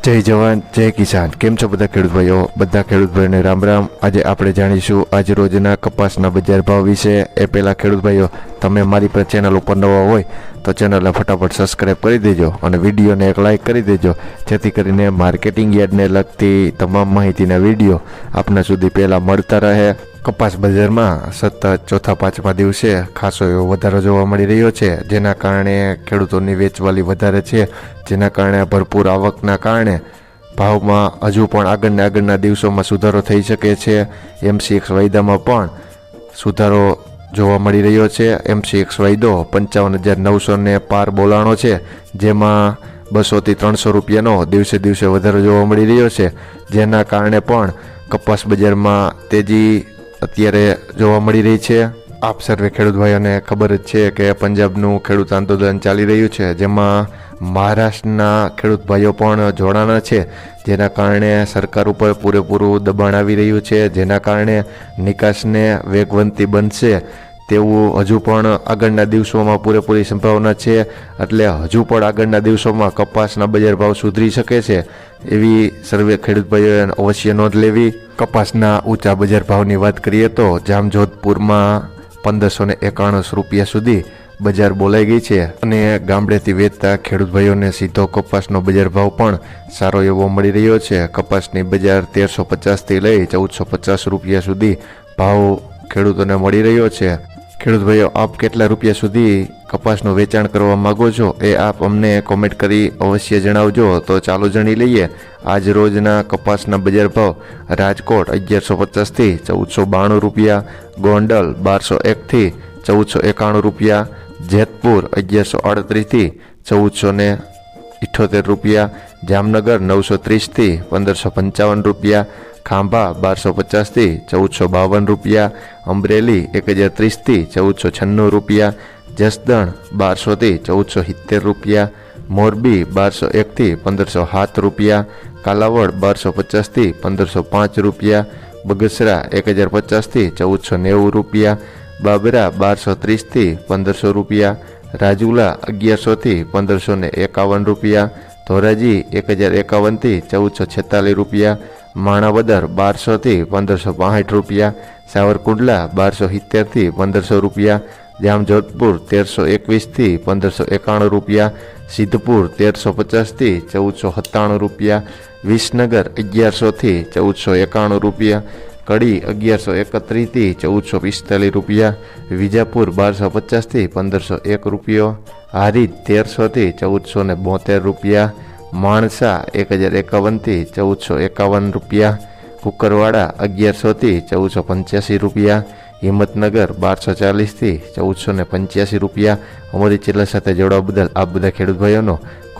જય જવાન, જય કિસાન. કેમ છો બધા ખેડૂત ભાઈઓ? બધા ખેડૂત ભાઈઓને રામ રામ. આજે આપણે જાણીશું આજ રોજના કપાસના બજાર ભાવ વિશે. એ પહેલાં ખેડૂત ભાઈઓ, તમે મારી પર ચેનલ ઉપર નવા હોય તો ચેનલને ફટાફટ સબસ્ક્રાઈબ કરી દેજો અને વિડીયોને એક લાઇક કરી દેજો. જેથી કરીને માર્કેટિંગ યાર્ડને લગતી તમામ માહિતીના વીડિયો આપના સુધી પહેલાં મળતા રહે. કપાસ બજારમાં સતત ચોથા, પાંચમા દિવસે ખાસો એવો વધારો જોવા મળી રહ્યો છે, જેના કારણે ખેડૂતોની વેચવાલી વધારે છે, જેના કારણે ભરપૂર આવકના કારણે ભાવમાં હજુ પણ આગળના આગળના દિવસોમાં સુધારો થઈ શકે છે. એમસીએક્સ વાયદામાં પણ સુધારો જોવા મળી રહ્યો છે. એમસીએક્સ વાયદો પંચાવન હજાર નવસોને પાર બોલાણો છે, જેમાં બસોથી ત્રણસો રૂપિયાનો દિવસે દિવસે વધારો જોવા મળી રહ્યો છે, જેના કારણે પણ કપાસ બજારમાં તેજી અત્યારે જોવા મળી રહી છે. આપ સર્વે ખેડૂત ખબર જ છે કે પંજાબનું ખેડૂત આંદોલન ચાલી રહ્યું છે. જેમાં મહારાષ્ટ્રના ખેડૂત ભાઈઓ પણ જોડાણા છે. જેના કારણે સરકાર ઉપર પૂરેપૂરું દબાણ આવી રહ્યું છે. જેના કારણે નિકાસને વેગવંતી બનશે. તેવું હજુ પણ આગળના દિવસોમાં પૂરેપૂરી સંભાવના છે. એટલે હજુ પણ આગળના દિવસોમાં કપાસના બજાર ભાવ સુધરી શકે છે. એવી સર્વે ખેડૂત ભાઈઓએ અવશ્ય નોંધ લેવી. કપાસના ઊંચા બજાર ભાવની વાત કરીએ તો જામજોધપુરમાં પંદરસો ને એકાણસ રૂપિયા સુધી બજાર બોલાઈ ગઈ છે. અને ગામડેથી વેચતા ખેડૂત ભાઈઓને સીધો કપાસનો બજાર ભાવ પણ સારો એવો મળી રહ્યો છે. કપાસની બજાર તેરસો પચાસથી લઈ ચૌદસો પચાસ રૂપિયા સુધી ભાવ ખેડૂતોને મળી રહ્યો છે. ખેડૂત ભાઈઓ, આપ કેટલા રૂપિયા સુધી કપાસનું વેચાણ કરવા માગો છો એ આપ અમને કોમેન્ટ કરી અવશ્ય જણાવજો. તો ચાલો જાણી લઈએ. આજ રોજના કપાસના બજાર ભાવ રાજકોટ અગિયારસો પચાસથી ચૌદસો બાણું રૂપિયા, ગોંડલ બારસો એકથી ચૌદસો એકાણું રૂપિયા, જેતપુર અગિયારસો અડત્રીસથી ચૌદસો ને ઇઠ્ઠોતેર રૂપિયા, જામનગર નવસો ત્રીસથી પંદરસો પંચાવન રૂપિયા ખાંભા બારસો પચાસથી ચૌદસો બાવન રૂપિયા, અમરેલી એક હજાર ત્રીસથી ચૌદસો છન્નું રૂપિયા, જસદણ બારસોથી ચૌદસો સિત્તેર રૂપિયા, મોરબી બારસો એકથી પંદરસો સાત રૂપિયા, કાલાવડ બારસો પચાસથી પંદરસો પાંચ રૂપિયા, બગસરા એક હજાર પચાસથી ચૌદસો નેવું રૂપિયા, બાબરા બારસો ત્રીસથી પંદરસો રૂપિયા, રાજુલા અગિયારસોથી પંદરસો ને એકાવન રૂપિયા ધોરાજી એક હજાર એકાવનથી ચૌદસો છેતાલીસ રૂપિયા, માણાવદર બારસોથી પંદરસો પાંસઠ રૂપિયા, સાવરકુંડલા બારસો સિત્તેરથી પંદરસો રૂપિયા, જામજોધપુર તેરસો એકવીસથી પંદરસો એકાણું રૂપિયા, સિદ્ધપુર તેરસો પચાસથી ચૌદસો સત્તાણું રૂપિયા, વિસનગર અગિયારસોથી ચૌદસો એકાણું રૂપિયા કડી અગિયારસો એકત્રીસથી ચૌદસો પિસ્તાલીસ રૂપિયા, વિજાપુર બારસો પચાસથી પંદરસો એક રૂપિયો હારી તેરસોથી ચૌદસો ને બોતેર રૂપિયા, માણસા એક હજાર એકાવનથી ચૌદસો એકાવન રૂપિયા, કુકરવાડા અગિયારસોથી ચૌદસો પંચ્યાસી રૂપિયા, હિંમતનગર બારસો ચાલીસથી ચૌદસો ને પંચ્યાસી રૂપિયા. અમારી ચેનલ સાથે જોડવા બદલ આ બધા ખેડૂત ભાઈઓનો